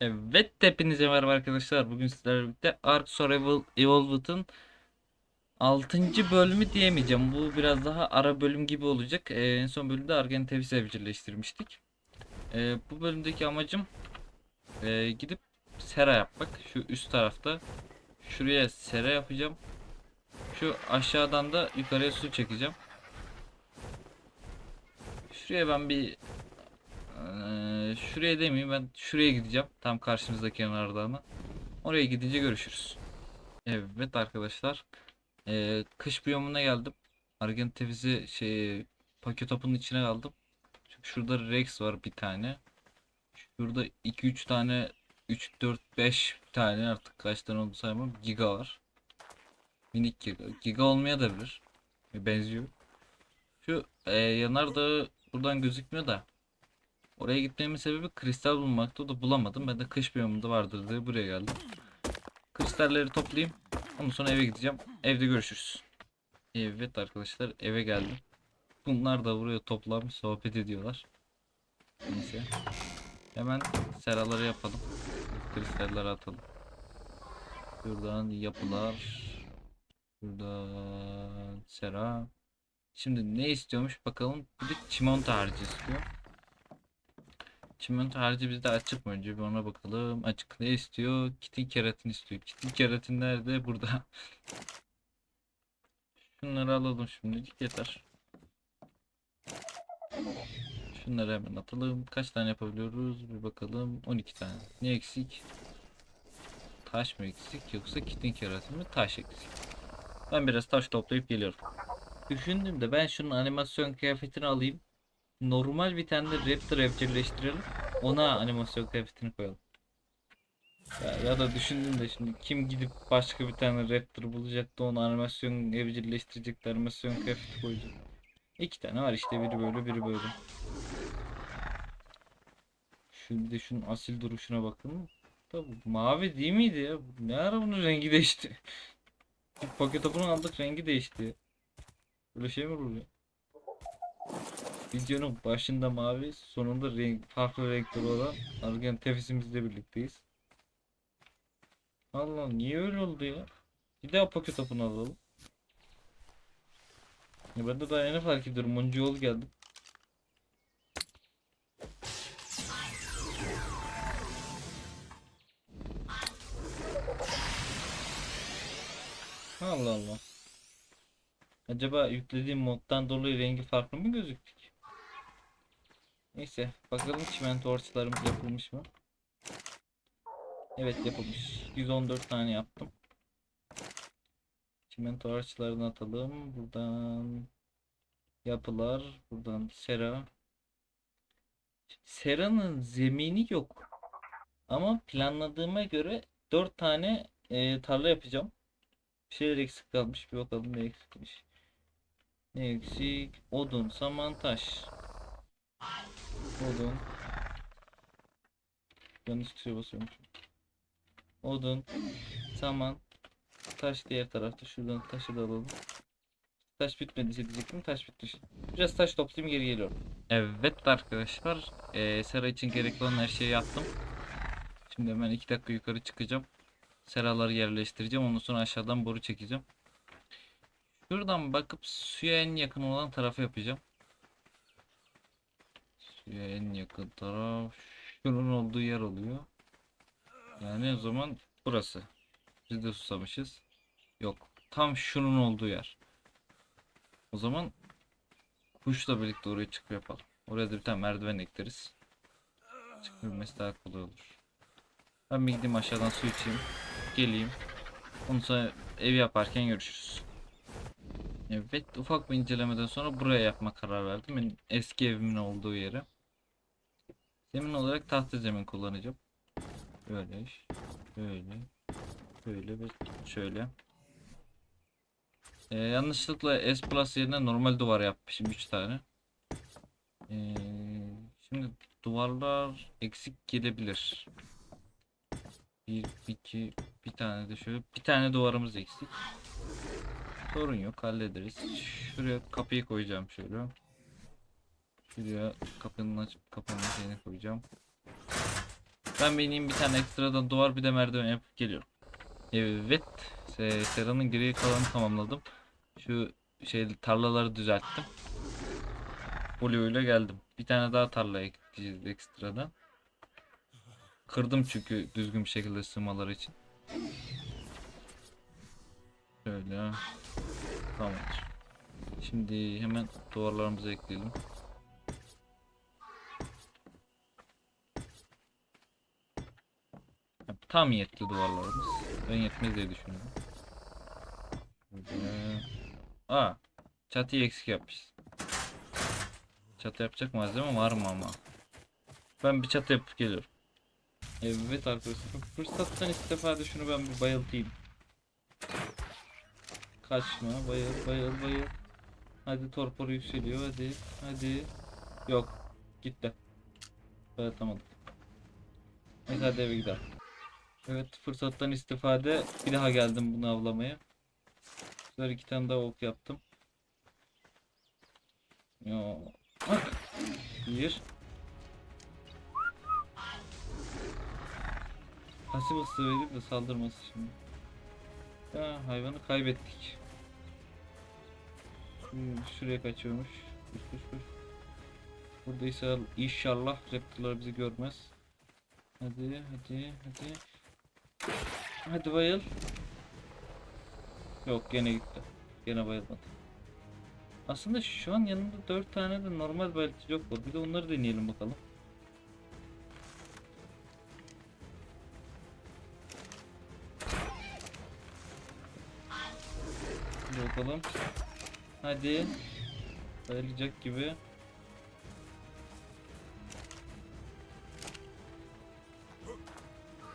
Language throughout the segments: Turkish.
Evet hepinize merhaba arkadaşlar. Bugün sizlerle birlikte Ark Survival Evolved'ın 6. bölümü diyemeyeceğim. Bu biraz daha ara bölüm gibi olacak. Ee, en son bölümde Argen Tevis'i evcilleştirmiştik. Ee, bu bölümdeki amacım e, gidip sera yapmak. Şu üst tarafta. Şuraya sera yapacağım. Şu aşağıdan da yukarıya su çekeceğim. Şuraya ben bir ee, şuraya demeyeyim ben şuraya gideceğim. Tam karşımızdaki kenardan. Oraya gidince görüşürüz. Evet arkadaşlar. Ee, kış biyomuna geldim. Argent tevizi şey paket topunun içine aldım. Çünkü şurada Rex var bir tane. Şurada 2-3 tane 3 4 5 tane artık kaç tane oldu saymam giga var. Minik giga. Giga olmaya da bilir. Benziyor. Şu e, yanardağ buradan gözükmüyor da Oraya gitmemin sebebi kristal bulmakta. O da bulamadım. Ben de kış biyomunda vardır diye buraya geldim. Kristalleri toplayayım. Ondan sonra eve gideceğim. Evde görüşürüz. Evet arkadaşlar eve geldim. Bunlar da buraya toplanmış sohbet ediyorlar. Neyse. Hemen seraları yapalım. Kristalleri atalım. Buradan yapılar. Buradan sera. Şimdi ne istiyormuş bakalım. Bir de çimento harcı istiyor. Çimento harcı bizde açık mı önce bir ona bakalım. Açık ne istiyor? Kitin keratin istiyor. Kitin keratin nerede? Burada. Şunları alalım şimdilik yeter. Şunları hemen atalım. Kaç tane yapabiliyoruz? Bir bakalım. 12 tane. Ne eksik? Taş mı eksik yoksa kitin keratin mi? Taş eksik. Ben biraz taş toplayıp geliyorum. Düşündüm de ben şunun animasyon kıyafetini alayım. Normal bir tane de Raptor evcilleştirelim. Ona animasyon kıyafetini koyalım. Ya, ya da düşündüm de şimdi kim gidip başka bir tane Raptor bulacak da ona animasyon evcilleştirecek de animasyon kıyafeti koyacak. İki tane var işte biri böyle biri böyle. Şimdi de şunun asil duruşuna bakın. Tabi mavi değil miydi ya? Ne ara bunun rengi değişti? Paket topunu aldık rengi değişti. Böyle şey mi oluyor? Videonun başında mavi, sonunda renk, farklı renkleri olan Argen tefisimizle birlikteyiz. Allah niye öyle oldu ya? Bir daha paket topunu alalım. Ya ben de daha yeni fark ediyorum. Onca yol geldim. Allah Allah. Acaba yüklediğim moddan dolayı rengi farklı mı gözüktü? Neyse bakalım çimento orçalarımız yapılmış mı? Evet yapılmış. 114 tane yaptım. Çimento harçlarını atalım. Buradan yapılar. Buradan sera. Sera'nın zemini yok. Ama planladığıma göre 4 tane e, tarla yapacağım. Bir şeyler eksik kalmış. Bir bakalım ne eksikmiş. Ne eksik? Odun, saman, taş. Odun. Yanlış tuşa basıyormuşum. Odun, saman, taş diğer tarafta. Şuradan taşı da alalım. Taş bitmediyse diyecektim. Taş bitmiş. Biraz taş toplayayım geri geliyorum. Evet arkadaşlar. Ee, sera için gerekli olan her şeyi yaptım. Şimdi hemen iki dakika yukarı çıkacağım. Seraları yerleştireceğim. Ondan sonra aşağıdan boru çekeceğim. Şuradan bakıp suya en yakın olan tarafı yapacağım. Suya en yakın taraf şunun olduğu yer oluyor. Yani o zaman burası. Biz de susamışız. Yok. Tam şunun olduğu yer. O zaman kuşla birlikte oraya çıkıp yapalım. Oraya da bir tane merdiven ekleriz. Çıkabilmesi daha kolay olur. Ben bir gideyim aşağıdan su içeyim. Geleyim. Ondan sonra ev yaparken görüşürüz. Evet ufak bir incelemeden sonra buraya yapma karar verdim. Benim eski evimin olduğu yere. Zemin olarak tahta zemin kullanacağım. Böyle, böyle, böyle ve şöyle. Ee, yanlışlıkla S Plus yerine normal duvar yapmışım 3 tane. Ee, şimdi duvarlar eksik gelebilir. 1, 2, bir tane de şöyle. Bir tane duvarımız eksik. Sorun yok hallederiz. Şuraya kapıyı koyacağım şöyle. Şuraya kapının açıp kapanma şeyini koyacağım. Ben ineyim bir tane ekstradan duvar bir de merdiven yapıp geliyorum. Evet. Se- Sera'nın geriye kalanını tamamladım. Şu şey tarlaları düzelttim. Blue ile geldim. Bir tane daha tarla ekleyeceğiz ekstradan. Kırdım çünkü düzgün bir şekilde sığmaları için. Şöyle. Tamamdır. Şimdi hemen duvarlarımızı ekleyelim. Tam yetli duvarlarımız. Ben yetmez diye düşünüyorum. Böyle. Aa, çatıyı eksik yapmışız. Çatı yapacak malzeme var mı ama? Ben bir çatı yapıp geliyorum. Evet arkadaşlar fırsattan istifade şunu ben bir bayıltayım. Kaçma bayıl bayıl bayıl. Hadi torpor yükseliyor hadi hadi. Yok gitti. Bayıltamadık. Neyse hadi eve gidelim. Evet fırsattan istifade bir daha geldim bunu avlamaya. Güzel iki tane daha ok yaptım. Yo. Bir. Pasif ısı verip de saldırması şimdi. Ya hayvanı kaybettik. Şuraya kaçıyormuş. Koş koş koş. Buradaysa inşallah raptorlar bizi görmez. Hadi hadi hadi. Hadi bayıl. Yok gene gitti. Gene bayılmadı. Aslında şu an yanında 4 tane de normal bayıltıcı yok var. Bir de onları deneyelim bakalım. Hadi bakalım. Hadi. Bayılacak gibi.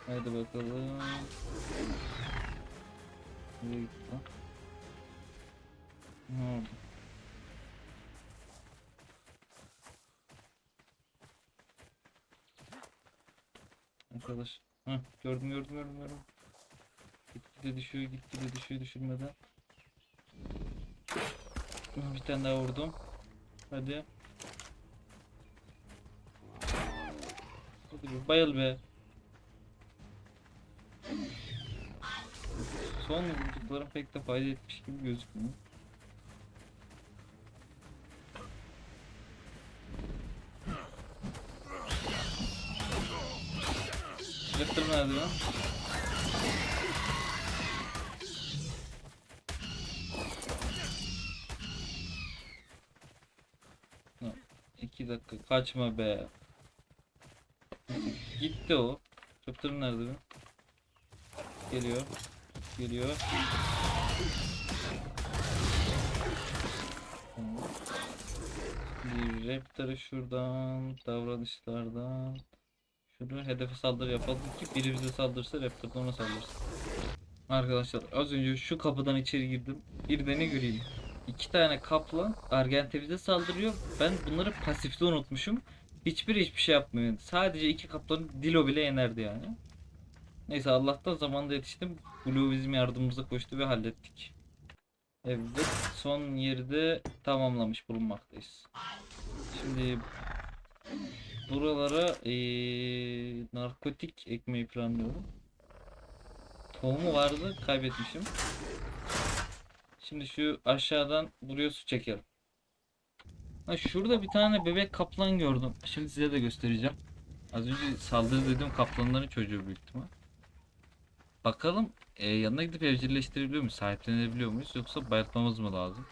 Hadi bakalım. Nereye gitti? Ne oldu? Arkadaş. Heh, gördüm gördüm gördüm gördüm. Gitgide düşüyor gitgide düşüyor düşürmeden. Bir tane daha vurdum. Hadi. Bayıl be. Son vurduklarım pek de fayda etmiş gibi gözükmüyor. Lan? Ha, İki dakika kaçma be. Gitti o. Raptor nerede be? Geliyor. Geliyor. Bir Raptor'ı şuradan, davranışlardan. Şunu hedefe saldırı yapalım ki biri bize saldırsa Raptor da ona saldırsın. Arkadaşlar az önce şu kapıdan içeri girdim. Bir de ne göreyim. İki tane kaplan Argente bize saldırıyor. Ben bunları pasifte unutmuşum. Hiçbiri hiçbir şey yapmıyor. Sadece iki kaplanın Dilo bile yenerdi yani. Neyse Allah'tan zamanında yetiştim. Blue bizim yardımımıza koştu ve hallettik. Evet son yerde tamamlamış bulunmaktayız. Şimdi buralara eee, narkotik ekmeği planlıyorum. Tohumu vardı kaybetmişim. Şimdi şu aşağıdan buraya su çekelim. Ha şurada bir tane bebek kaplan gördüm. Şimdi size de göstereceğim. Az önce saldırı dediğim kaplanların çocuğu büyük ihtimal. Bakalım e, yanına gidip evcilleştirebiliyor muyuz? Sahiplenebiliyor muyuz? Yoksa bayıltmamız mı lazım?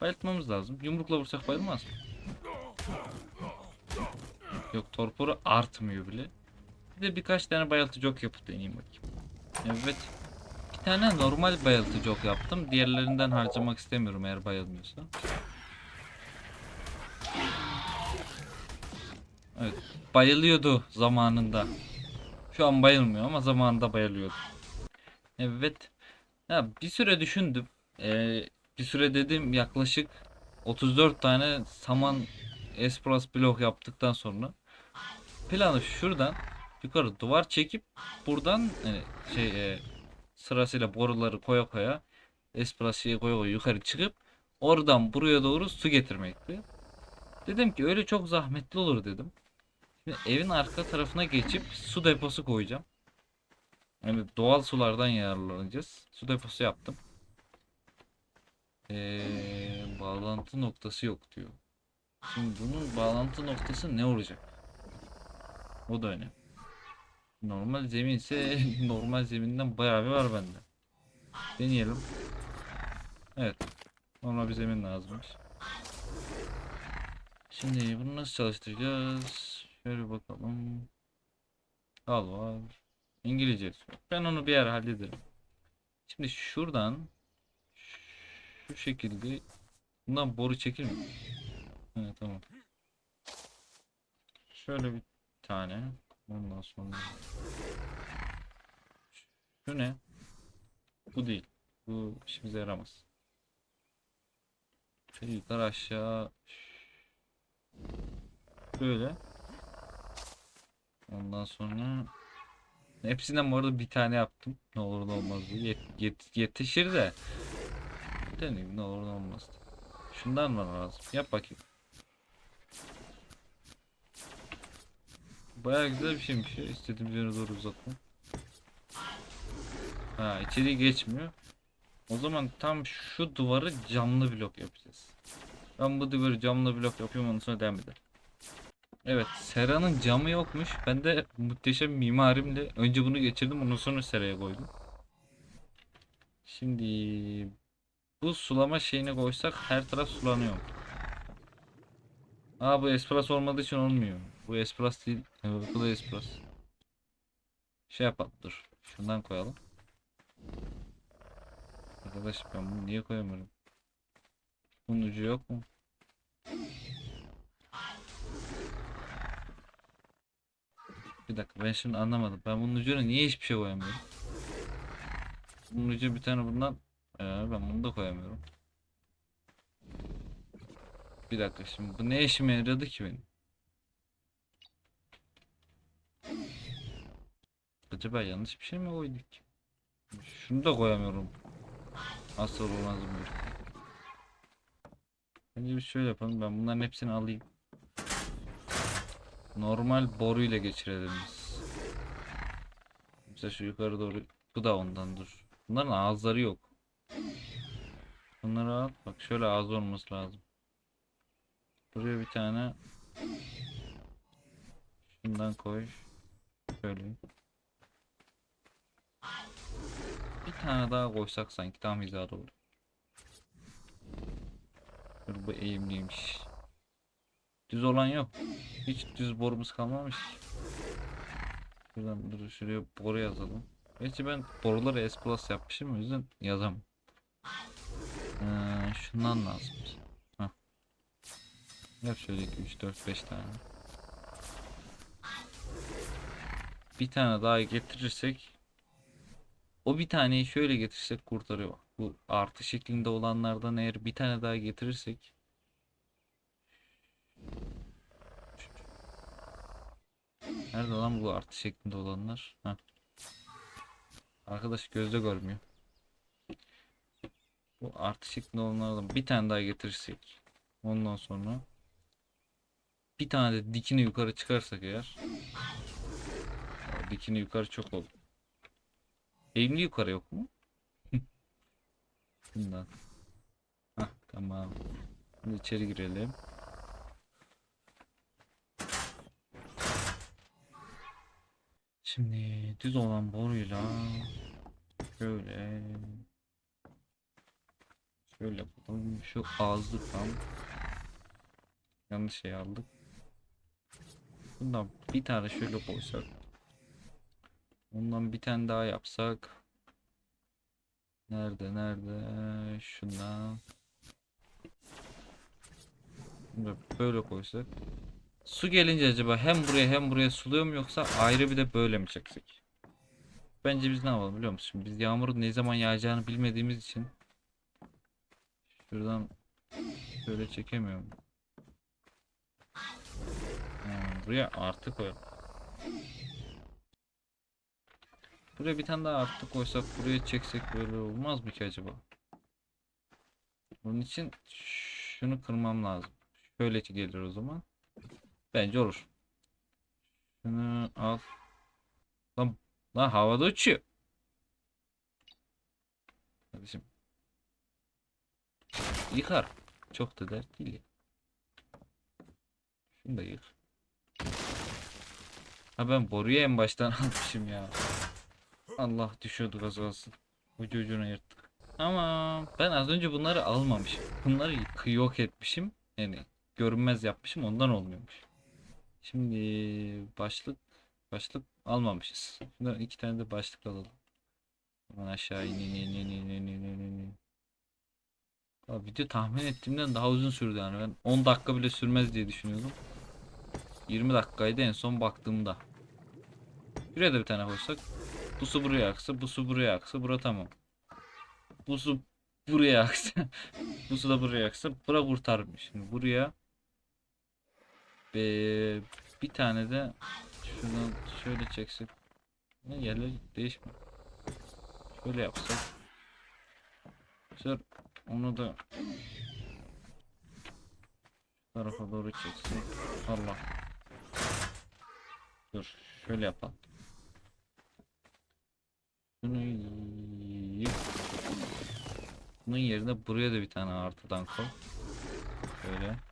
Bayıltmamız lazım. Yumrukla vursak bayılmaz mı? Yok torporu artmıyor bile. Bir de birkaç tane bayıltıcı ok yapıp deneyeyim bakayım. Evet. Bir tane normal bayıltıcı ok yaptım. Diğerlerinden harcamak istemiyorum eğer bayılmıyorsa. Evet. Bayılıyordu zamanında. Şu an bayılmıyor ama zamanında bayılıyordu. Evet. Ya bir süre düşündüm. Ee, bir süre dedim yaklaşık 34 tane saman Espros blok yaptıktan sonra planı şuradan yukarı duvar çekip buradan hani şey e, sırasıyla boruları koya koya Espros şeyi koya koya yukarı çıkıp oradan buraya doğru su getirmekti. Dedim ki öyle çok zahmetli olur dedim. Evin arka tarafına geçip su deposu koyacağım. Yani doğal sulardan yararlanacağız. Su deposu yaptım. Ee, bağlantı noktası yok diyor. Şimdi bunun bağlantı noktası ne olacak? O da önemli. Normal zemin ise normal zeminden bayağı bir var bende. Deneyelim. Evet. Normal bir zemin lazımmış. Şimdi bunu nasıl çalıştıracağız? Şöyle bakalım. Al var. İngilizce. Ben onu bir ara hallederim. Şimdi şuradan şu şekilde bundan boru çekir mi? Evet tamam. Şöyle bir tane. Ondan sonra şu ne? Bu değil. Bu işimize yaramaz. Şöyle yukarı aşağı böyle. Ondan sonra hepsinden bu arada bir tane yaptım. Ne olur ne olmaz. Yet- yet- yetişir de. Deneyim ne olur ne olmaz. Şundan mı lazım? Yap bakayım. Baya güzel bir şeymiş ya. İstediğimiz yere doğru uzatma. Ha içeri geçmiyor. O zaman tam şu duvarı camlı blok yapacağız. Ben bu duvarı camlı blok yapıyorum ondan sonra devam edelim. Evet Sera'nın camı yokmuş. Ben de muhteşem mimarimle önce bunu geçirdim ondan sonra Sera'ya koydum. Şimdi bu sulama şeyini koysak her taraf sulanıyor. Aa bu espresso olmadığı için olmuyor. Bu espresso değil. Evet, bu da espresso. Şey yapalım dur. Şundan koyalım. Arkadaş ben bunu niye koyamıyorum? Bunun ucu yok mu? Bir dakika ben şimdi anlamadım. Ben bunun ucuna niye hiçbir şey koyamıyorum? Bunun ucu bir tane bundan. Ee, ben bunu da koyamıyorum. Bir dakika şimdi bu ne işime yaradı ki benim? Acaba yanlış bir şey mi koyduk? Şunu da koyamıyorum. Asıl olmaz bu. Bence bir şöyle yapalım. Ben bunların hepsini alayım. Normal boruyla geçirelim biz. Mesela şu yukarı doğru. Bu da ondan dur. Bunların ağızları yok. Bunları al. Bak şöyle ağız olması lazım. Buraya bir tane şundan koy. Şöyle. Bir tane daha koysak sanki tam hizada olur. Dur bu eğimliymiş. Düz olan yok. Hiç düz borumuz kalmamış. Şuradan dur şuraya boru yazalım. Gerçi ben boruları S plus yapmışım o yüzden yazamam. Ee, şundan lazım. Heh. Yap şöyle 2, 3, 4, 5 tane. Bir tane daha getirirsek o bir taneyi şöyle getirirsek kurtarıyor. Bu artı şeklinde olanlardan eğer bir tane daha getirirsek Nerede lan bu artı şeklinde olanlar? Heh. Arkadaş gözde görmüyor. Bu artı şeklinde olanlardan bir tane daha getirirsek ondan sonra bir tane de dikini yukarı çıkarsak eğer dikini yukarı çok oldu. Eğimli yukarı yok mu? Bundan. Hah tamam. Şimdi içeri girelim. Şimdi düz olan boruyla şöyle şöyle yapalım. Şu ağızlıktan yanlış şey aldık. Bundan bir tane şöyle koysak. Ondan bir tane daha yapsak. Nerede nerede? Şundan. Böyle koysak. Su gelince acaba hem buraya hem buraya suluyor mu yoksa ayrı bir de böyle mi çeksek? Bence biz ne yapalım biliyor musun? Biz yağmurun ne zaman yağacağını bilmediğimiz için şuradan böyle çekemiyorum. Hmm, buraya artı koyalım. Buraya bir tane daha artı koysak buraya çeksek böyle olmaz mı ki acaba? Bunun için şunu kırmam lazım. Şöyle gelir o zaman. Bence olur. Şunu al. Lan, lan havada uçuyor. Kardeşim. Yıkar. Çok da dert değil ya. Şunu da yık. Ha ben boruyu en baştan almışım ya. Allah düşüyordu az kalsın. Ucu ucuna yırttık. Ama ben az önce bunları almamışım. Bunları yok etmişim. Yani görünmez yapmışım ondan olmuyormuş. Şimdi başlık başlık almamışız. Şimdi iki tane de başlık alalım. Hemen aşağı in in in in in in in in in. Abi video tahmin ettiğimden daha uzun sürdü yani ben 10 dakika bile sürmez diye düşünüyordum. 20 dakikaydı en son baktığımda. Buraya da bir tane koysak. Bu su buraya aksa, bu su buraya aksa, bura tamam. Bu su buraya aksa, bu su da buraya aksa, bura kurtarmış. Şimdi buraya Be- bir tane de şuradan şöyle çeksek. Ne yerler değişmiyor. Şöyle yapsak. Sır onu da tarafa doğru çeksek. Allah. Dur şöyle yapalım. Şunu yık. Bunun yerine buraya da bir tane artıdan koy. Şöyle.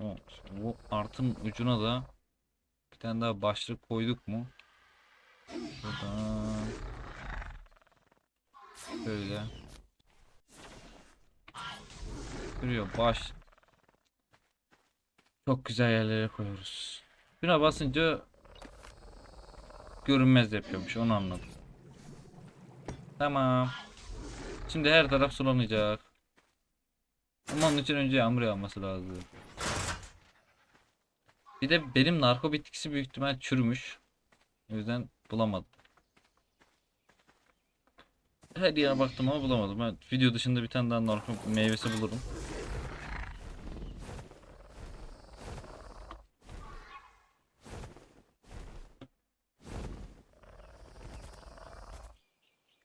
Evet, bu artın ucuna da bir tane daha başlık koyduk mu? Buradan şöyle Duruyor baş çok güzel yerlere koyuyoruz. Buna basınca görünmez yapıyormuş onu anladım. Tamam. Şimdi her taraf sulanacak. Ama onun için önce yağmur yağması lazım. Bir de benim narko bitkisi büyük ihtimal çürümüş. O yüzden bulamadım. Her yere baktım ama bulamadım. Ben video dışında bir tane daha narko meyvesi bulurum.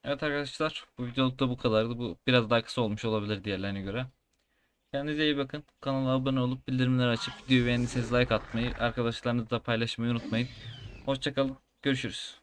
Evet arkadaşlar bu videoluk da bu kadardı. Bu biraz daha kısa olmuş olabilir diğerlerine göre. Kendinize iyi bakın. Kanala abone olup bildirimleri açıp videoyu beğendiyseniz like atmayı, arkadaşlarınızla paylaşmayı unutmayın. Hoşçakalın. Görüşürüz.